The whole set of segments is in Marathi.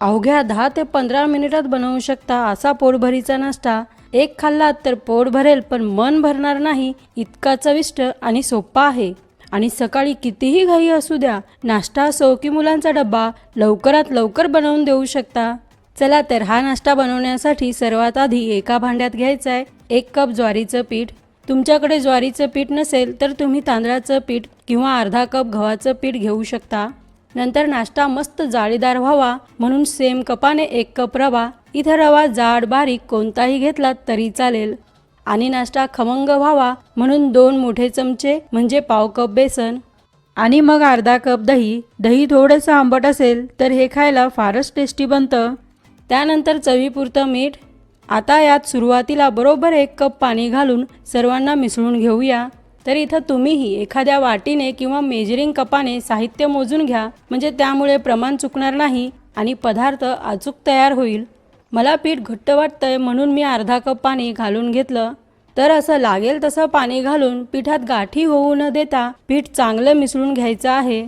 अवघ्या दहा ते पंधरा मिनिटात बनवू शकता असा पोटभरीचा नाश्ता. एक खाल्लात तर पोट भरेल पण मन भरणार नाही इतका चविष्ट आणि सोपा आहे. आणि सकाळी कितीही घाई असू द्या नाश्ता असो की मुलांचा डब्बा लवकरात लवकर बनवून देऊ शकता. चला तर हा नाश्ता बनवण्यासाठी सर्वात आधी एका भांड्यात घ्यायचा आहे एक कप ज्वारीचं पीठ. तुमच्याकडे ज्वारीचं पीठ नसेल तर तुम्ही तांदळाचं पीठ किंवा अर्धा कप गव्हाचं पीठ घेऊ शकता. नंतर नाश्ता मस्त जाळीदार व्हावा म्हणून सेम कपाने एक कप रवा इथं रवा जाड बारीक कोणताही घेतलात तरी चालेल. आणि नाश्ता खमंग व्हावा म्हणून दोन मोठे चमचे म्हणजे पाव कप बेसन. आणि मग अर्धा कप दही. दही थोडंसं आंबट असेल तर हे खायला फारच टेस्टी बनतं. त्यानंतर चवीपुरतं मीठ. आता यात सुरुवातीला बरोबर एक कप पाणी घालून सर्वांना मिसळून घेऊया. तर इथं तुम्हीही एखाद्या वाटीने किंवा मेजरिंग कपाने साहित्य मोजून घ्या. म्हणजे त्यामुळे प्रमाण चुकणार नाही आणि पदार्थ अचूक तयार होईल. मला पीठ घट्ट वाटतंय म्हणून मी अर्धा कप पाणी घालून घेतलं. तर असं लागेल तसं पाणी घालून पिठात गाठी होऊ न देता पीठ चांगलं मिसळून घ्यायचं आहे.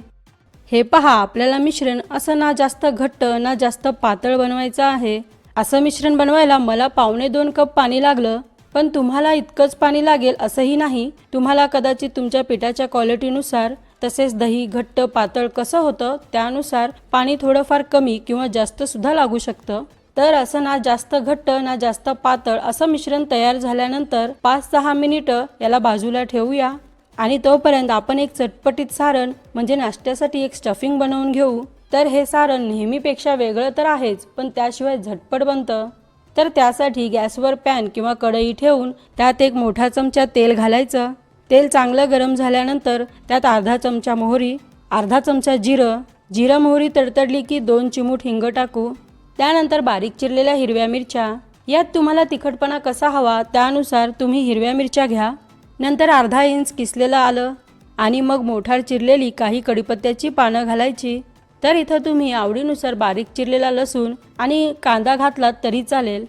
हे पहा आपल्याला मिश्रण असं ना जास्त घट्ट ना जास्त पातळ बनवायचं आहे. असं मिश्रण बनवायला मला पावणे दोन कप पाणी लागलं. पण तुम्हाला इतकंच पाणी लागेल असंही नाही. तुम्हाला कदाचित तुमच्या पिठाच्या क्वालिटीनुसार तसेच दही घट्ट पातळ कसं होतं त्यानुसार पाणी थोडंफार कमी किंवा जास्त सुद्धा लागू शकतं. तर असं ना जास्त घट्ट ना जास्त पातळ असं मिश्रण तयार झाल्यानंतर पाच सहा मिनिटं याला बाजूला ठेवूया. आणि तोपर्यंत आपण एक चटपटीत सारण म्हणजे नाश्त्यासाठी एक स्टफिंग बनवून घेऊ. तर हे सारण नेहमीपेक्षा वेगळं तर आहेच पण त्याशिवाय झटपट बनतं. तर त्यासाठी गॅसवर पॅन किंवा कढई ठेवून त्यात एक मोठा चमचा तेल घालायचं. तेल चांगलं गरम झाल्यानंतर त्यात अर्धा चमचा मोहरी अर्धा चमचा जिरं. जिरं मोहरी तडतडली की दोन चिमूट हिंग टाकू. त्यानंतर बारीक चिरलेल्या हिरव्या मिरच्या. यात तुम्हाला तिखटपणा कसा हवा त्यानुसार तुम्ही हिरव्या मिरच्या घ्या. नंतर अर्धा इंच किसलेलं आलं आणि मग मोठार चिरलेली काही कडीपत्त्याची पानं घालायची. तर इथं तुम्ही आवडीनुसार बारीक चिरलेला लसूण आणि कांदा घातलात तरी चालेल.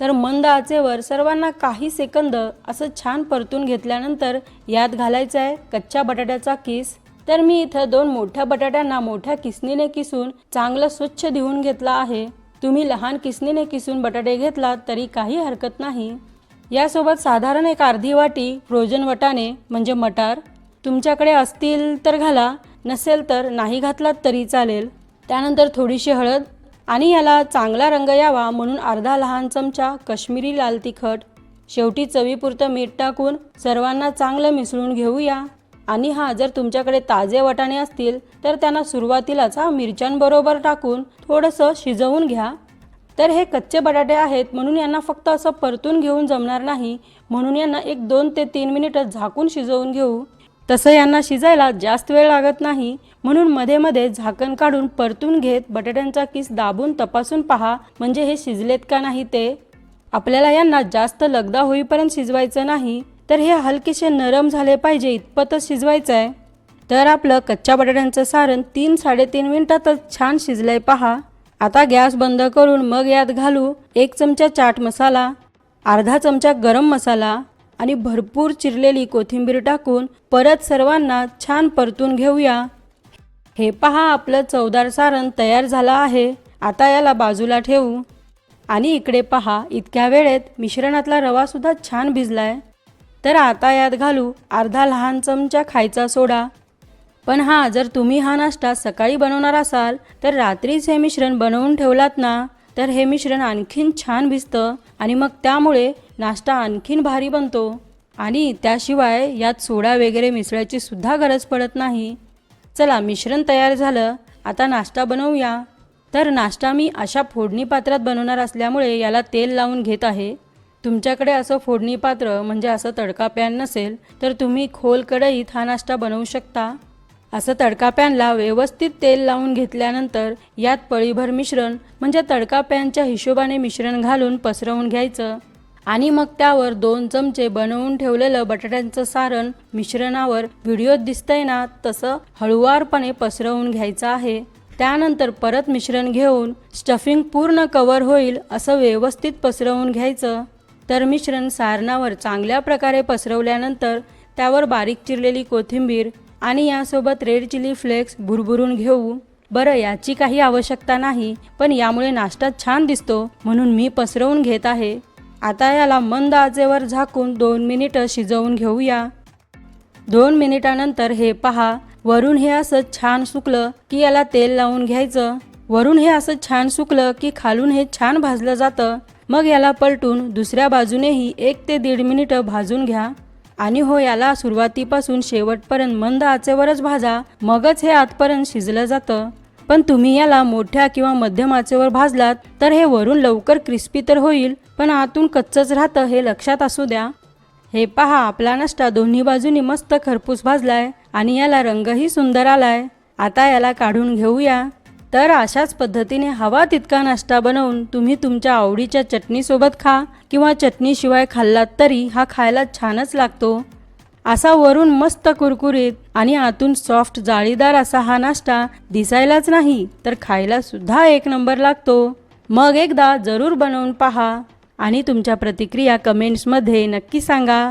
तर मंद आचेवर सर्वांना काही सेकंद असं छान परतून घेतल्यानंतर यात घालायचं आहे कच्च्या बटाट्याचा किस. तर मी इथं दोन मोठ्या बटाट्यांना मोठ्या किसनीने किसून चांगलं स्वच्छ धुवून घेतला आहे. तुम्ही लहान किसनीने किसून बटाटे घेतलात तरी काही हरकत नाही. यासोबत साधारण एक अर्धी वाटी फ्रोजन वटाणे म्हणजे मटार. तुमच्याकडे असतील तर घाला. नसेल तर नाही घातलात तरी चालेल. त्यानंतर थोडीशी हळद आणि याला चांगला रंग यावा म्हणून अर्धा लहान चमचा कश्मीरी लाल तिखट शेवटी चवीपुरतं मीठ टाकून सर्वांना चांगलं मिसळून घेऊया. आणि हा जर तुमच्याकडे ताजे वाटाणे असतील तर त्यांना सुरुवातीलाच हा मिरच्यांबरोबर टाकून थोडंसं शिजवून घ्या. तर हे कच्चे बटाटे आहेत म्हणून यांना फक्त असं परतून घेऊन जमणार नाही. म्हणून यांना एक दोन ते तीन मिनिटं झाकून शिजवून घेऊ. तसं यांना शिजायला जास्त वेळ लागत नाही. म्हणून मध्ये मध्ये झाकण काढून परतून घेत बटाट्यांचा किस दाबून तपासून पहा म्हणजे हे शिजलेत का नाही ते. आपल्याला यांना जास्त लगदा होईपर्यंत शिजवायचं नाही तर हे हलकेसे नरम झाले पाहिजे इतपतच शिजवायचं आहे तर आपलं कच्च्या बटाट्यांचं सारण तीन साडेतीन मिनिटातच छान शिजलंय पहा. आता गॅस बंद करून मग यात घालू एक चमचा चाट मसाला अर्धा चमचा गरम मसाला आणि भरपूर चिरलेली कोथिंबीर टाकून परत सर्वांना छान परतून घेऊया. हे पहा आपलं चवदार सारण तयार झालं आहे. आता याला बाजूला ठेवू. आणि इकडे पहा इतक्या वेळेत मिश्रणातला रवासुद्धा छान भिजलाय. तर आता यात घालू अर्धा लहान चमचा खायचा सोडा. पण हां जर तुम्ही हा नाश्ता सकाळी बनवणार असाल तर रात्रीच हे मिश्रण बनवून ठेवलात ना. तर हे मिश्रण आणखीन छान भिजतं आणि मग त्यामुळे नाश्ता आणखीन भारी बनतो. आणि त्याशिवाय यात सोडा वगैरे मिसळायची सुद्धा गरज पडत नाही. चला मिश्रण तयार झालं. आता नाश्ता बनवूया. तर नाश्ता मी अशा फोडणी पात्रात बनवणार असल्यामुळे याला तेल लावून घेत आहे. तुमच्याकडे असं फोडणी पात्र म्हणजे असं तडका पॅन नसेल तर तुम्ही खोल कढईत हा नाश्ता बनवू शकता. असं तडका पॅनला व्यवस्थित तेल लावून घेतल्यानंतर यात पळीभर मिश्रण म्हणजे तडका पॅनच्या हिशोबाने मिश्रण घालून पसरवून घ्यायचं. आणि मग त्यावर दोन चमचे बनवून ठेवलेलं बटाट्यांचं सारण मिश्रणावर व्हिडिओत दिसतंय ना तसं हळुवारपणे पसरवून घ्यायचं आहे. त्यानंतर परत मिश्रण घेऊन स्टफिंग पूर्ण कवर होईल असं व्यवस्थित पसरवून घ्यायचं. तर मिश्रण सारणावर चांगल्या प्रकारे पसरवल्यानंतर त्यावर बारीक चिरलेली कोथिंबीर आणि यासोबत रेड चिली फ्लेक्स भुरभुरून घेऊ. बरं याची काही आवश्यकता नाही पण यामुळे नाश्ता छान दिसतो म्हणून मी पसरवून घेत आहे. आता याला मंद आचेवर झाकून दोन मिनिटं शिजवून घेऊया. दोन मिनिटानंतर हे पहा वरून हे असं छान सुकलं की याला तेल लावून घ्यायचं. वरून हे असं छान सुकलं की खालून हे छान भाजलं जातं. मग याला पलटून दुसऱ्या बाजूनेही एक ते दीड मिनिटं भाजून घ्या. आणि हो याला सुरुवातीपासून शेवटपर्यंत मंद आचेवरच भाजा मगच हे आतपर्यंत शिजलं जातं. पण तुम्ही याला मोठ्या किंवा मध्यम आचेवर भाजलात तर हे वरून लवकर क्रिस्पी तर होईल पण आतून कच्चच राहतं हे लक्षात असू द्या. हे पहा आपला नाश्ता दोन्ही बाजूनी मस्त खरपूस भाजलाय आणि याला रंगही सुंदर आलाय. आता याला काढून घेऊया. तर अशाच पद्धतीने हवा तितका नाश्ता बनवून तुम्ही तुमच्या आवडीच्या चटणीसोबत खा किंवा चटणीशिवाय खाल्लात तरी हा खायला छानच लागतो. असा वरून मस्त कुरकुरीत आणि आतून सॉफ्ट जाळीदार असा हा नाश्ता दिसायलाच नाही तर खायला सुद्धा एक नंबर लागतो. मग एकदा जरूर बनवून पहा आणि तुमच्या प्रतिक्रिया कमेंट्समध्ये नक्की सांगा.